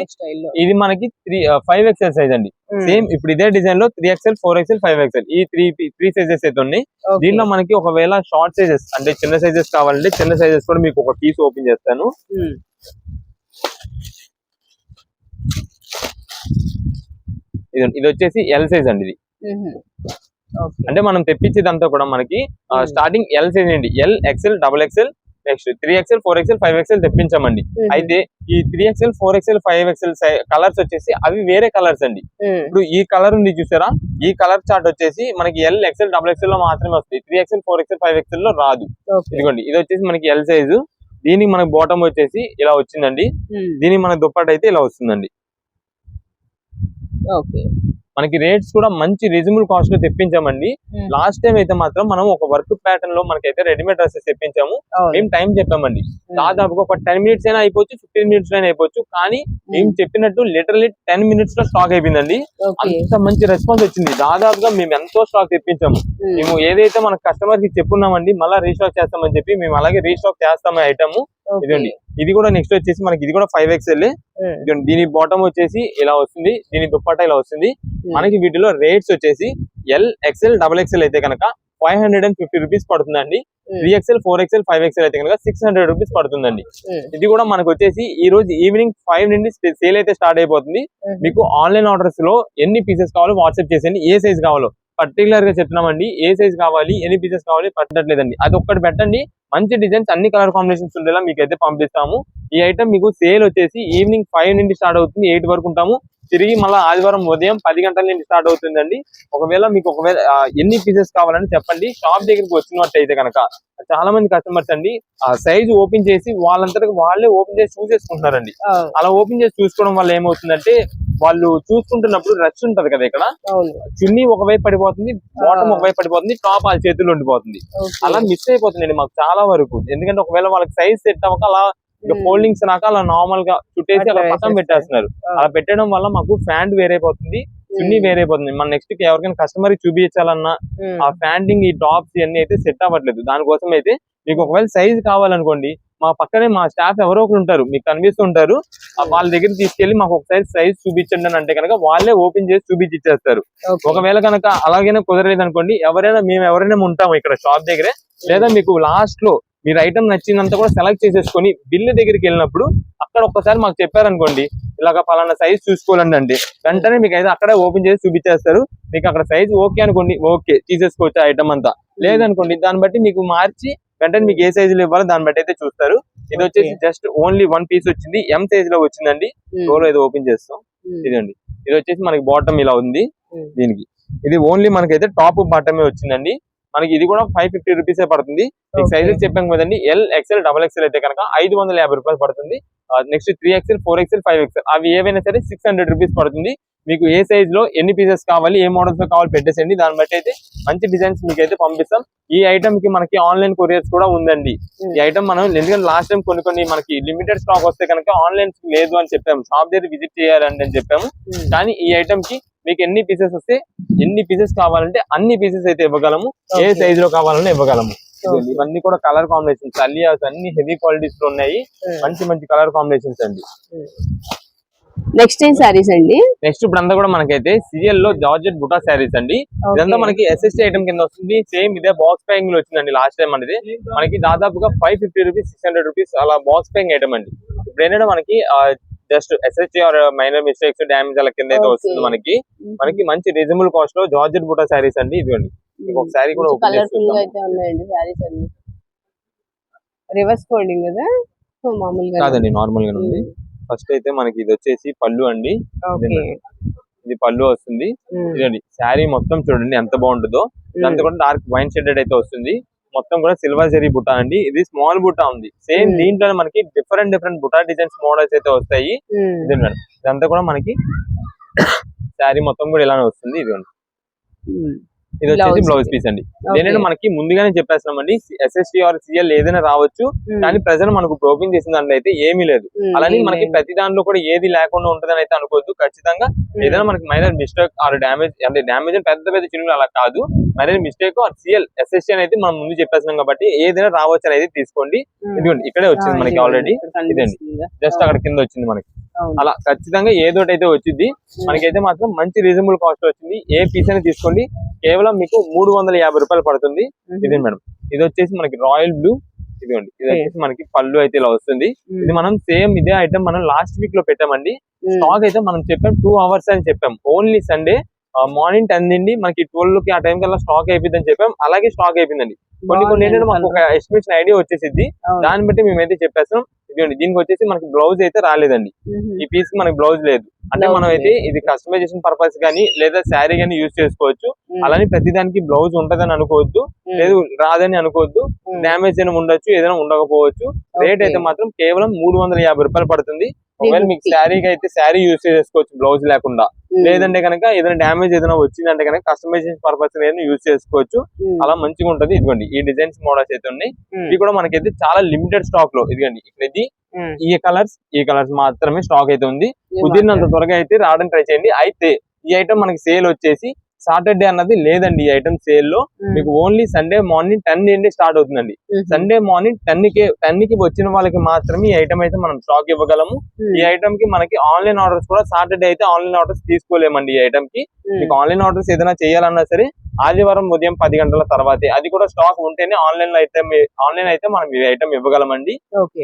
ఇది మనకి త్రీ ఫైవ్ ఎక్స్ఎల్ సైజ్ అండి. సేమ్ ఇప్పుడు ఇదే డిజైన్లో three XL four XL five XL ఈ త్రీ త్రీ సైజెస్ అయితే ఉన్నాయి. దీనిలో మనకి ఒకవేళ షార్ట్ సైజెస్ అంటే చిన్న సైజెస్ కావాలంటే చిన్న సైజెస్ కూడా మీకు ఒక పీస్ ఓపెన్ చేస్తాను. ఇది ఇది వచ్చేసి ఎల్ సైజ్ అండి ఇది. అంటే మనం తెప్పించేదంతా కూడా మనకి Hmm. స్టార్టింగ్ ఎల్ సైజ్ అండి. L XL double XL next three XL four XL five XL తెప్పించామండి. అయితే ఈ three XL four XL five XL colours వచ్చేసి అవి వేరే కలర్స్ అండి. ఇప్పుడు ఈ కలర్ ఉంది చూసారా? ఈ కలర్ చార్ట్ వచ్చేసి మనకి ఎల్ ఎక్స్ఎల్ డబుల్ ఎక్స్ఎల్లో మాత్రమే వస్తాయి. Three XL four XL five ఎక్స్ఎల్లో రాదు. ఇదిగోండి ఇది వచ్చేసి మనకి ఎల్ సైజు దీనికి మనకి బాటమ్ వచ్చేసి ఇలా వచ్చిందండి. దీనికి మన దుప్పట్ అయితే ఇలా వస్తుందండి. ఓకే. మనకి రేట్స్ కూడా మంచి రీజనబుల్ కాస్ట్లో తెప్పించామండి. లాస్ట్ టైం అయితే మాత్రం మనం ఒక వర్క్ ప్యాటర్న్లో మనకైతే రెడీమేడ్ డ్రెస్సెస్ తెప్పించాము. మేము టైం చెప్పామండి. దాదాపుగా ఒక టెన్ మినిట్స్ అయినా అయిపోవచ్చు ఫిఫ్టీన్ మినిట్స్ అయినా అయిపోవచ్చు. కానీ మేము. చెప్పినట్టు లిటరలీ టెన్ మినిట్స్లో స్టాక్ అయిపోయిందండి. అంత మంచి రెస్పాన్స్ వచ్చింది. దాదాపుగా మేము ఎంతో స్టాక్ తెప్పించాము. మేము. ఏదైతే మన కస్టమర్కి చెప్పున్నామండి మళ్ళీ రీస్టాక్ చేస్తామని చెప్పి మేము అలాగే రీస్టాక్ చేస్తాము ఐటమ్ ఇదండి. ఇది కూడా నెక్స్ట్ వచ్చేసి మనకి ఇది కూడా ఫైవ్ ఎక్స్ఎల్ ఇదిగోండి దీని బాటమ్ వచ్చేసి ఇలా వస్తుంది దీని దుప్పట్టా ఇలా వస్తుంది. మనకి వీటిలో రేట్స్ వచ్చేసి ఎల్ ఎక్స్ఎల్ డబల్ ఎక్స్ఎల్ అయితే కనుక five hundred and fifty rupees పడుతుందండి three XL four XL five XL అయితే కనుక సిక్స్ హండ్రెడ్ రూపీస్ పడుతుందండి. ఇది కూడా మనకు వచ్చేసి ఈ రోజు ఈవినింగ్ ఫైవ్ నుండి సేల్ అయితే స్టార్ట్ అయిపోతుంది. మీకు ఆన్లైన్ ఆర్డర్స్లో ఎన్ని పీసెస్ కావాలో వాట్సాప్ చేసేయండి. ఏ సైజ్ కావాలో. పర్టికులర్గా చెప్తున్నామండి ఏ సైజ్ కావాలి ఎన్ని పీసెస్ కావాలి పట్టట్లేదండి. అది ఒక్కటి పెట్టండి. మంచి డిజైన్స్ అన్ని కలర్ కాంబినేషన్స్ ఉండేలా మీకు అయితే పంపిస్తాము. ఈ ఐటమ్ మీకు సేల్ వచ్చేసి ఈవినింగ్ ఫైవ్ నుండి స్టార్ట్ అవుతుంది ఎయిట్ వరకు ఉంటాము. తిరిగి మళ్ళీ ఆదివారం ఉదయం పది గంటల నుండి స్టార్ట్ అవుతుందండి. ఒకవేళ మీకు ఒకవేళ ఎన్ని పీసెస్ కావాలని చెప్పండి. షాప్ దగ్గరికి వచ్చినట్టు అయితే కనుక చాలా మంది కస్టమర్స్ అండి ఆ సైజ్ ఓపెన్ చేసి వాళ్ళంతటా వాళ్ళే ఓపెన్ చేసి చూసేసుకుంటున్నారండి. అలా ఓపెన్ చేసి చూసుకోవడం వల్ల ఏమవుతుందంటే వాళ్ళు చూసుకుంటున్నప్పుడు రష్ ఉంటది కదా ఇక్కడ? చున్నీ ఒకవైపు పడిపోతుంది బాటమ్ ఒకవైపు పడిపోతుంది టాప్ వాళ్ళ చేతుల్లో ఉండిపోతుంది. అలా మిస్ అయిపోతుందండి మాకు చాలా వరకు. ఎందుకంటే ఒకవేళ వాళ్ళకి సైజ్ సెట్ అవ్వక అలా ఫోల్డింగ్స్ నాక అలా నార్మల్గా చుట్టేసి అలా పక్కన. పెట్టేస్తున్నారు. అలా పెట్టడం వల్ల మాకు ప్యాంట్ వేరైపోతుంది చున్నీ వేరైపోతుంది. మన నెక్స్ట్ ఎవరికైనా కస్టమర్ చూపించాలన్నా ఆ ప్యాంటింగ్ ఈ టాప్స్ ఇవన్నీ అయితే సెట్ అవ్వట్లేదు. దానికోసం అయితే మీకు ఒకవేళ సైజ్ కావాలనుకోండి మా పక్కనే మా స్టాఫ్ ఎవరో ఒకరు ఉంటారు మీకు కనిపిస్తుంటారు వాళ్ళ దగ్గర తీసుకెళ్ళి మాకు ఒకసారి సైజ్ చూపించండి అని అంటే కనుక వాళ్ళే ఓపెన్ చేసి చూపించి ఇచ్చేస్తారు ఒకవేళ కనుక అలాగైనా కుదరలేదు అనుకోండి ఎవరైనా మేము ఎవరైనా ఉంటాము ఇక్కడ షాప్ దగ్గరే లేదా మీకు లాస్ట్లో మీరు ఐటమ్ నచ్చిందంతా కూడా సెలెక్ట్ చేసేసుకొని బిల్లు దగ్గరికి వెళ్ళినప్పుడు అక్కడ ఒక్కసారి మాకు చెప్పారనుకోండి ఇలాగ పలానా సైజ్ చూసుకోవాలండి అండి వెంటనే మీకు అయితే అక్కడే ఓపెన్ చేసి చూపించేస్తారు. మీకు అక్కడ సైజ్ ఓకే అనుకోండి ఓకే తీసేసుకోవచ్చు ఐటమ్ అంతా. లేదనుకోండి దాన్ని బట్టి మీకు మార్చి వెంటనే మీకు ఏ సైజులు ఇవ్వాలో దాన్ని బట్టి అయితే చూస్తారు. ఇది వచ్చేసి జస్ట్ ఓన్లీ వన్ పీస్ వచ్చింది. ఎం సైజ్లో వచ్చిందండి. డోర్ ఏదో ఓపెన్ చేస్తాం. ఇదండి ఇది వచ్చేసి మనకి బాటమ్ ఇలా ఉంది Hmm. దీనికి. ఇది ఓన్లీ మనకైతే టాప్ బాటమే వచ్చిందండి. మనకి ఇది కూడా ఫైవ్ ఫిఫ్టీ రూపీస్ పడుతుంది. మీకు. సైజెస్ చెప్పాం కదండి. ఎల్ ఎక్స్ఎల్ డబల్ ఎక్స్ఎల్ అయితే కనుక ఐదు వందల యాభై రూపాయలు పడుతుంది. Next three XL four XL five XL అవి ఏవైనా సరే సిక్స్ హండ్రెడ్ రూపీస్ పడుతుంది. మీకు ఏ సైజ్లో ఎన్ని పీసెస్ కావాలి ఏ మోడల్స్లో కావాలి పెట్టేసండి దాన్ని బట్టి అయితే మంచి డిజైన్స్ మీకు అయితే పంపిస్తాం. ఈ ఐటమ్కి మనకి ఆన్లైన్ కొరియర్స్ కూడా ఉందండి. ఈ ఐటమ్ మనం ఎందుకంటే లాస్ట్ టైం కొన్ని కొన్ని మనకి లిమిటెడ్ స్టాక్ వస్తే కనుక ఆన్లైన్ లేదు అని చెప్పాము. షాప్ దగ్గర విజిట్ చేయాలండి అని చెప్పాము. కానీ ఈ ఐటమ్కి మీకు ఎన్ని పీసెస్ వస్తే ఎన్ని పీసెస్ కావాలంటే అన్ని పీసెస్ అయితే ఇవ్వగలము. ఏ. సైజ్లో కావాలన్నా ఇవ్వగలము. ఇవన్నీ కూడా కలర్ కాంబినేషన్స్ అలియాస్ అన్ని హెవీ క్వాలిటీస్లో ఉన్నాయి. మంచి మంచి కలర్ కాంబినేషన్స్ అండి. నెక్స్ట్ ఏం సారీస్ అండి? నెక్స్ట్ ఇప్పుడు అంతా కూడా మనకైతే సిఎల్లో జార్జెట్ బుటా శారీస్ అండి. ఇదంతా మనకి ఎస్ఎస్టీ ఐటమ్ కింద వస్తుంది. సేమ్ ఇదే బాక్స్ ప్యాకింగ్లో వచ్చిందండి లాస్ట్ టైం అనేది. మనకి దాదాపుగా five fifty rupees six hundred rupees అలా బాక్స్ ప్యాకింగ్ ఐటమ్ అండి. ఇప్పుడు ఏంటంటే మనకి just SST or minor mistakes damage అలా కింద అయితే. వస్తుంది మనకి. మనకి మంచి రీజనబుల్ కాస్ట్లో జార్జెట్ బుటా శారీస్ అండి ఇదిగోండి మీకు ఒక శారీ కూడా సారీస్ రివర్స్ ఫోల్డింగ్ కదా? మామూలుగా కాదండి నార్మల్గా ఉంది. ఫస్ట్ అయితే మనకి ఇది వచ్చేసి పళ్ళు అండి. ఇది పళ్ళు వస్తుంది. ఇదండి. శారీ మొత్తం చూడండి ఎంత బాగుంటుందో. ఇదంతా కూడా డార్క్ వైన్ షెడెడ్ అయితే వస్తుంది. మొత్తం కూడా సిల్వర్ జెరీ బుట్ట అండి. ఇది స్మాల్ బుట్ట ఉంది. సేమ్. దీంట్లోనే మనకి డిఫరెంట్ డిఫరెంట్ బుటా డిజైన్స్ మోడల్స్ అయితే వస్తాయి. మేడం. ఇదంతా కూడా మనకి శారీ మొత్తం కూడా ఇలానే వస్తుంది. ఇది ఇది వచ్చేసి బ్లౌజ్. పీస్ అండి. ఏంటంటే మనకి ముందుగానే చెప్పేస్తున్నామండి. ఎస్ఎస్టీ ఆర్ సిఎల్ ఏదైనా రావచ్చు. కానీ ప్రజలు మనకు ఓపెన్ చేసిన దాంట్లో అయితే ఏమీ లేదు. అలానే మనకి ప్రతి దాంట్లో కూడా ఏది లేకుండా ఉంటుందని అయితే అనుకోవద్దు. ఖచ్చితంగా ఏదైనా మనకి మైనర్ మిస్టేక్ ఆర్ డ్యామేజ్ అంటే డ్యామేజ్ పెద్ద పెద్ద చినులు అలా కాదు. Minor mistake or CL SST అనేది మనం ముందు చెప్పేస్తున్నాం కాబట్టి ఏదైనా రావచ్చు అనేది తీసుకోండి. ఇదిగోండి ఇక్కడే వచ్చింది మనకి ఆల్రెడీ ఇదండి. జస్ట్ అక్కడ కింద వచ్చింది మనకి. అలా ఖచ్చితంగా ఏదోటి అయితే వచ్చింది మనకైతే మాత్రం మంచి రీజనబుల్ కాస్ట్ వచ్చింది. ఏ పీస్ అయినా తీసుకోండి. కేవలం మీకు మూడు వందల యాభై రూపాయలు పడుతుంది. ఇది మేడం? ఇది వచ్చేసి మనకి రాయల్ బ్లూ ఇదిగోండి. ఇది. వచ్చేసి మనకి పళ్ళు అయితే ఇలా వస్తుంది. ఇది మనం సేమ్ ఇదే ఐటమ్ మనం లాస్ట్ వీక్లో పెట్టామండి. స్టాక్ అయితే మనం చెప్పాం టూ అవర్స్ అని చెప్పాం. ఓన్లీ సండే మార్నింగ్ టెన్ నుండి మనకి ట్వెల్వ్కి ఆ టైం కల్లా స్టాక్ అయిపోయిందని చెప్పాం. అలాగే స్టాక్ అయిపోయిందండి. కొన్ని కొన్ని ఏంటంటే మాకు ఒక ఎస్టిమేషన్ ఐడియా వచ్చేసింది దాన్ని బట్టి మేమైతే చెప్పేస్తాం ఇదిగోండి దీనికి వచ్చేసి మనకి బ్లౌజ్ అయితే రాలేదండి. ఈ పీస్కి మనకి బ్లౌజ్ లేదు. అంటే మనం అయితే ఇది కస్టమైజేషన్ పర్పస్ కానీ లేదా శారీ కానీ యూజ్ చేసుకోవచ్చు. అలానే ప్రతి దానికి బ్లౌజ్ ఉంటదని అనుకోవద్దు. లేదు రాదని అనుకోవద్దు. డ్యామేజ్ అయినా ఉండొచ్చు ఏదైనా ఉండకపోవచ్చు. రేట్ అయితే మాత్రం కేవలం మూడు వందల యాభై రూపాయలు పడుతుంది. ఒకవేళ మీకు శారీకి అయితే శారీ యూజ్ చేసుకోవచ్చు బ్లౌజ్ లేకుండా. లేదంటే కనుక ఏదైనా డ్యామేజ్ ఏదైనా వచ్చిందంటే కనుక కస్టమైజేషన్ పర్పస్ యూజ్ చేసుకోవచ్చు. అలా మంచిగా ఉంటది. ఇదిగోండి ఈ డిజైన్స్ మోడల్స్ అయితే ఉన్నాయి. ఇవి కూడా మనకైతే చాలా లిమిటెడ్ స్టాక్లో. ఇదిగోండి ఇక్కడ ఇది ఈ కలర్స్ ఈ కలర్స్ మాత్రమే స్టాక్ అయితే ఉంది. కుదిరినంత త్వరగా అయితే రావడం ట్రై చేయండి. అయితే ఈ ఐటమ్ మనకి సేల్ వచ్చేసి సాటర్డే అన్నది లేదండి ఈ ఐటమ్ సేల్లో మీకు ఓన్లీ సండే మార్నింగ్ టెన్ నుండి స్టార్ట్ అవుతుందండి. సండే మార్నింగ్ టెన్కి టెన్కి వచ్చిన వాళ్ళకి మాత్రమే ఈ ఐటమ్ అయితే మనం స్టాక్ ఇవ్వగలము. ఈ ఐటమ్కి మనకి ఆన్లైన్ ఆర్డర్స్ కూడా సాటర్డే అయితే ఆన్లైన్ ఆర్డర్స్ తీసుకోలేమండి ఈ ఐటమ్కి. మీకు ఆన్లైన్ ఆర్డర్స్ ఏదైనా చేయాలన్నా సరే ఆదివారం ఉదయం పది గంటల తర్వాతే. అది కూడా స్టాక్ ఉంటేనే ఆన్లైన్లో అయితే ఆన్లైన్ అయితే మనం ఈ ఐటమ్ ఇవ్వగలమండి.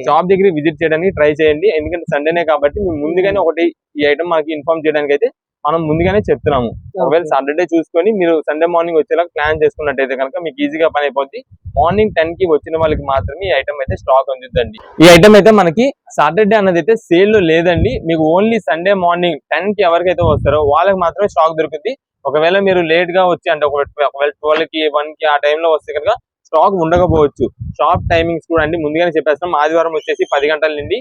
షాప్ దగ్గర విజిట్ చేయడానికి ట్రై చేయండి. ఎందుకంటే సండేనే కాబట్టి మేము ముందుగానే ఒకటి ఈ ఐటమ్ మనకి ఇన్ఫార్మ్ చేయడానికి అయితే మనం ముందుగానే చెప్తున్నాము. ఒకవేళ సాటర్డే చూసుకొని మీరు సండే మార్నింగ్ వచ్చేలా ప్లాన్ చేసుకున్నట్టయితే కనుక మీకు ఈజీగా పని అయిపోద్ది. మార్నింగ్ టెన్కి వచ్చిన వాళ్ళకి మాత్రమే ఈ ఐటమ్ అయితే స్టాక్ ఉంటుందండి ఈ ఐటమ్ అయితే మనకి సాటర్డే అన్నది అయితే సేల్లో లేదండి. మీకు ఓన్లీ సండే మార్నింగ్ టెన్కి ఎవరికైతే వస్తారో వాళ్ళకి మాత్రమే స్టాక్ దొరుకుతుంది ఒకవేళ మీరు లేట్గా వచ్చి అంటే ఒకవేళ ట్వెల్వ్కి వన్కి ఆ టైంలో వస్తే కనుక స్టాక్ ఉండకపోవచ్చు. షాప్ టైమింగ్స్ కూడా అండి. ముందుగానే చెప్పేస్తాం ఆదివారం వచ్చేసి పది గంటల నుండి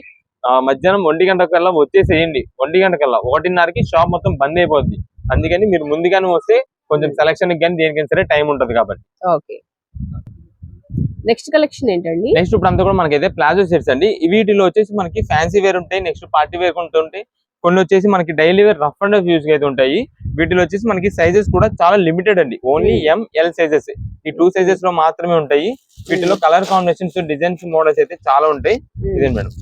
మధ్యాహ్నం ఒంటి గంట కల్లా వచ్చేసేయండి. ఒంటి గంట కల్లా ఒకటిన్నరకి షాప్ మొత్తం బంద్ అయిపోద్ది. అందుకని మీరు ముందుగానే వస్తే కొంచెం సెలక్షన్ కానీ దేనికైనా సరే టైం ఉంటది కాబట్టి. ఓకే. నెక్స్ట్ కలెక్షన్ ఏంటండి? నెక్స్ట్ ఇప్పుడు అంతా కూడా మనకైతే ప్లాజో సెట్స్ అండి. వీటిలో వచ్చేసి మనకి ఫ్యాన్సీ వేర్ ఉంటాయి నెక్స్ట్ పార్టీ వేర్ ఉంటుంటాయి కొన్ని వచ్చేసి మనకి daily wear rough and use అయితే ఉంటాయి. వీటిలో వచ్చేసి మనకి సైజెస్ కూడా చాలా లిమిటెడ్ అండి. ఓన్లీ ఎం ఎల్ సైజెస్ ఈ టూ సైజెస్లో మాత్రమే ఉంటాయి. వీటిలో కలర్ కాంబినేషన్స్ డిజైన్స్ మోడల్స్ అయితే చాలా ఉంటాయి. ఇదే మేడం?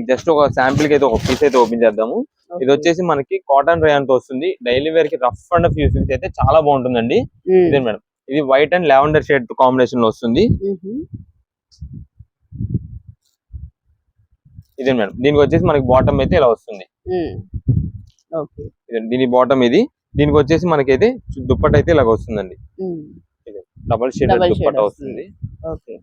జస్ట్ ఒక శాంపిల్కి అయితే ఒక పీస్ అయితే ఓపెన్ చేద్దాము. ఇది వచ్చేసి మనకి కాటన్ రేయన్తో వస్తుంది. డైలీ వేర్కి రఫ్ అండ్ యూస్ అయితే చాలా బాగుంటుందండి. ఇదే మేడం. ఇది వైట్ అండ్ లావెండర్ షేడ్ కాంబినేషన్లో వస్తుంది. ఇదే మేడం. దీనికి వచ్చేసి మనకి బాటమ్ అయితే ఇలా వస్తుంది. ఇదే- దీని బాటమ్ ఇది. దీనికి వచ్చేసి మనకైతే దుప్పట్ అయితే ఇలాగ వస్తుందండి. డబల్ షేడ్ దుప్పట్ట వస్తుంది. వస్తుంది. ఓకే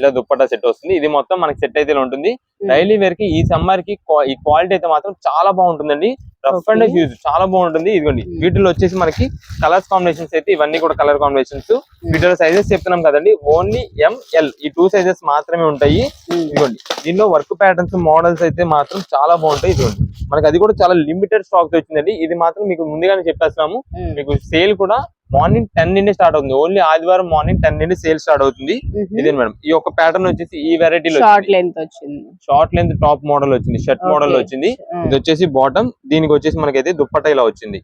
ఇలా దుప్పట్టా సెట్ వస్తుంది. ఇది మొత్తం మనకి సెట్ అయితే ఉంటుంది. డైలీ వేర్కి ఈ సమ్మర్కి ఈ క్వాలిటీ అయితే మాత్రం చాలా బాగుంటుందండి. Rough and. యూజ్ చాలా బాగుంటుంది. ఇదిగోండి. వీటిలో వచ్చేసి మనకి కలర్స్ కాంబినేషన్స్ అయితే ఇవన్నీ కూడా కలర్ కాంబినేషన్స్. వీటిలో సైజెస్ చెప్తున్నాం కదండి. ఓన్లీ ఎంఎల్ ఈ టూ సైజెస్ మాత్రమే ఉంటాయి. ఇదిగోండి దీనిలో వర్క్ ప్యాటర్న్స్ మోడల్స్ అయితే మాత్రం చాలా బాగుంటాయి. ఇదిగోండి మనకి అది కూడా చాలా లిమిటెడ్ స్టాక్ వచ్చిందండి. ఇది మాత్రం మీకు ముందుగానే చెప్పేస్తున్నాము. మీకు సేల్ కూడా మార్నింగ్ టెన్ నుండి స్టార్ట్ అవుతుంది. ఓన్లీ ఆదివారం మార్నింగ్ టెన్ నుండి సేల్ స్టార్ట్ అవుతుంది. ఇదే మేడం. ఈ ఒక ప్యాటర్న్ వచ్చేసి ఈ వెరైటీలో షార్ట్ లెంత్ వచ్చింది. షార్ట్ లెంత్ టాప్ మోడల్ వచ్చింది. Shirt model. వచ్చింది. ఆ, ఇది వచ్చేసి బాటమ్ దీనికి వచ్చేసి మనకైతే దుప్పట్టా ఇలా వచ్చింది.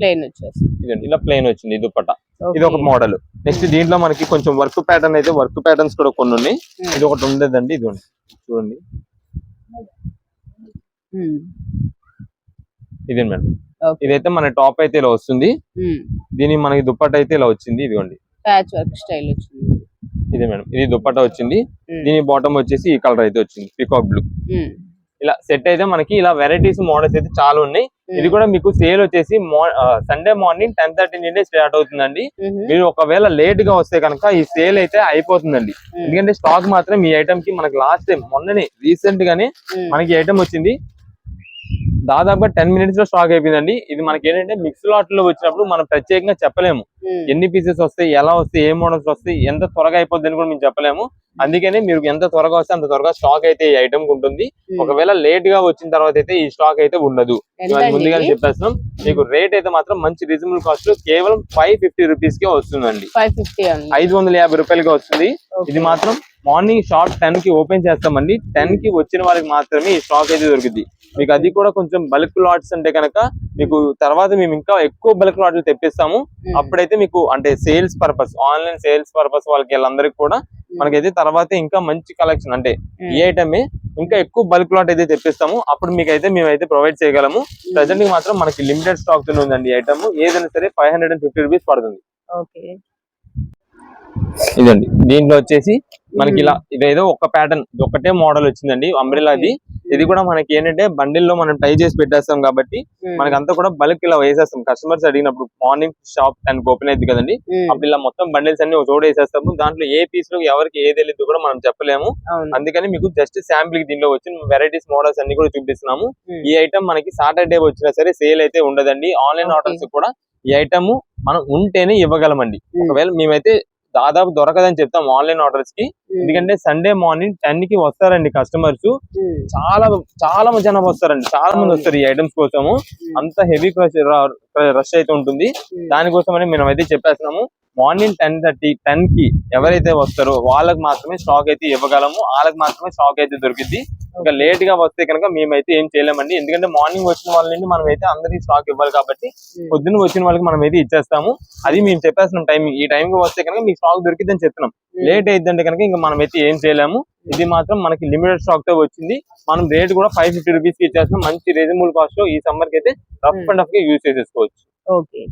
ప్లెయిన్ వచ్చేసి ఇదండి ఇలా ప్లెయిన్ వచ్చింది ఈ దుప్పట్టా. ఇది ఒక. మోడల్ నెక్స్ట్ దీంట్లో మనకి కొంచెం వర్క్ ప్యాటర్న్ అయితే వర్క్ ప్యాటర్న్స్ కూడా కొన్ని ఉన్నాయి. Hmm. ఇది ఒకటి ఉండేదండి. ఇది ఉంది. చూడండి. ఇదే మేడం. ఇదైతే మన టాప్ అయితే ఇలా వస్తుంది. దీని మనకి దుప్పట్టా అయితే ఇలా వచ్చింది ఇదిగోండి ప్యాచ్ వర్క్ స్టైల్ వచ్చింది ఇదే మేడం ఇది దుప్పట్టా వచ్చింది. దీని బాటమ్ వచ్చేసి ఈ కలర్ అయితే వచ్చింది పికాక్ బ్లూ. ఇలా సెట్ అయితే మనకి ఇలా వెరైటీస్ మోడల్స్ అయితే చాలా ఉన్నాయి ఇది కూడా మీకు సేల్ వచ్చేసి సండే మార్నింగ్ టెన్ థర్టీ నుండి స్టార్ట్ అవుతుందండి. మీరు ఒకవేళ లేట్గా వస్తే కనుక ఈ సేల్ అయితే అయిపోతుందండి. ఎందుకంటే స్టాక్ మాత్రం ఈ ఐటమ్కి మనకి లాస్ట్ టైం మొన్ననే రీసెంట్ గానే. మనకి ఐటమ్ వచ్చింది దాదాపుగా టెన్ మినిట్స్లో స్టాక్ అయిపోయిందండి. ఇది మనకి ఏంటంటే మిక్స్ లాట్లో వచ్చినప్పుడు మనం ప్రత్యేకంగా చెప్పలేము. ఎన్ని పీసెస్ వస్తాయి ఎలా వస్తాయి ఏ మోడల్స్ వస్తాయి ఎంత త్వరగా అయిపోద్ది అని కూడా మేము చెప్పలేము. అందుకనే మీరు ఎంత త్వరగా వస్తే అంత త్వరగా స్టాక్ అయితే ఈ ఐటమ్ ఉంటుంది. ఒకవేళ లేట్గా వచ్చిన తర్వాత అయితే ఈ స్టాక్ అయితే ఉండదు. ముందుగానే ఇది? చెప్పేస్తున్నాం మీకు రేట్ అయితే మాత్రం మంచి రీజనబుల్ కాస్ట్లో కేవలం ఫైవ్ ఫిఫ్టీ రూపీస్ కే వస్తుందండి. ఐదు వందల యాభై రూపాయలకి వస్తుంది. ఇది మాత్రం మార్నింగ్ షాప్ టెన్కి ఓపెన్ చేస్తామండి. టెన్కి వచ్చిన వాళ్ళకి మాత్రమే ఈ స్టాక్ అయితే దొరుకుతుంది మీకు అది కూడా కొంచెం బల్క్ లాట్స్ అంటే కనుక మీకు తర్వాత మేము ఇంకా ఎక్కువ బల్క్ లాట్లు తెప్పిస్తాము. అప్పుడైతే మీకు అంటే sales purpose online sales purpose వాళ్ళకి వీళ్ళందరికీ కూడా మనకైతే తర్వాత ఇంకా మంచి కలెక్షన్ అంటే ఉమ్. ఈ ఐటమే ఇంకా ఎక్కువ బల్క్ లాట్ అయితే తెప్పిస్తాము. అప్పుడు మీకు అయితే మేమైతే ప్రొవైడ్ చేయగలము. ప్రజెంట్ మాత్రం మనకి లిమిటెడ్ స్టాక్ ఉందండి ఈ ఐటమ్ ఏదైనా సరే five hundred and fifty rupees పడుతుంది. ఓకే ఇదండి. దీంట్లో వచ్చేసి మనకి ఇలా ఇదేదో ఒక ప్యాటర్న్ ఒకటే మోడల్ వచ్చిందండి అంబ్రెలాది ఇది కూడా మనకి ఏంటంటే బండిల్లో మనం టై చేసి పెట్టేస్తాం కాబట్టి మనకి అంతా కూడా బల్క్ ఇలా వేసేస్తాం. కస్టమర్స్ అడిగినప్పుడు మార్నింగ్ షాప్ టెన్ ఓపెన్ అయింది కదండి. అప్పుడు ఇలా మొత్తం బండిల్స్ అన్ని ఒక చోట వేసేస్తాము. దాంట్లో ఏ పీస్లో ఎవరికి ఏది వెళ్ళిందో కూడా మనం చెప్పలేము. అందుకని మీకు జస్ట్ శాంపుల్కి దీనిలో వచ్చిన వెరైటీస్ మోడల్స్ అన్ని కూడా చూపిస్తున్నాము. ఈ ఐటమ్ మనకి సాటర్డే వచ్చినా సరే సేల్ అయితే ఉండదండి. ఆన్లైన్. ఆర్డర్స్ కూడా ఈ ఐటమ్ మనం ఉంటేనే ఇవ్వగలమండి. ఒకవేళ మేమైతే దాదాపు దొరకదని చెప్తాం ఆన్లైన్ ఆర్డర్స్కి. ఎందుకంటే సండే మార్నింగ్ టెన్కి వస్తారండి కస్టమర్స్. చాలా చాలా మంది జనం వస్తారండి చాలా మంది. వస్తారు ఈ ఐటమ్స్ కోసము. అంత హెవీ రష్ అయితే ఉంటుంది. ఉమ్. దానికోసమని మేము అయితే చెప్పేస్తున్నాము. మార్నింగ్ టెన్ థర్టీ టెన్కి ఎవరైతే వస్తారో వాళ్ళకి మాత్రమే స్టాక్ అయితే ఇవ్వగలము. వాళ్ళకి మాత్రమే స్టాక్ అయితే దొరికింది ఇంకా లేట్గా వస్తే కనుక మేమైతే ఏం చేయలేమండి. ఎందుకంటే మార్నింగ్ వచ్చిన వాళ్ళ నుండి మనం అయితే అందరికి స్టాక్ ఇవ్వాలి కాబట్టి ఉమ్. పొద్దున్న వచ్చిన వాళ్ళకి మనం అయితే ఇచ్చేస్తాము. అది మేము చెప్పేస్తున్నాం టైం ఈ టైం కి వస్తే కనుక మీకు స్టాక్ దొరికిద్దని చెప్తున్నాం. లేట్ అయిద్దంటే కనుక ఇంకా మనం అయితే ఏం చేయలేము. ఇది మాత్రం మనకి లిమిటెడ్ స్టాక్తో వచ్చింది. మనం రేట్ కూడా ఫైవ్ ఫిఫ్టీ రూపీస్కి ఇచ్చేస్తున్నాం. మంచి రీజనబుల్ కాస్ట్లో ఈ సమ్మర్కి అయితే రఫ్ అండ్ రఫ్గా యూజ్ చేసేసుకోవచ్చు. ఓకే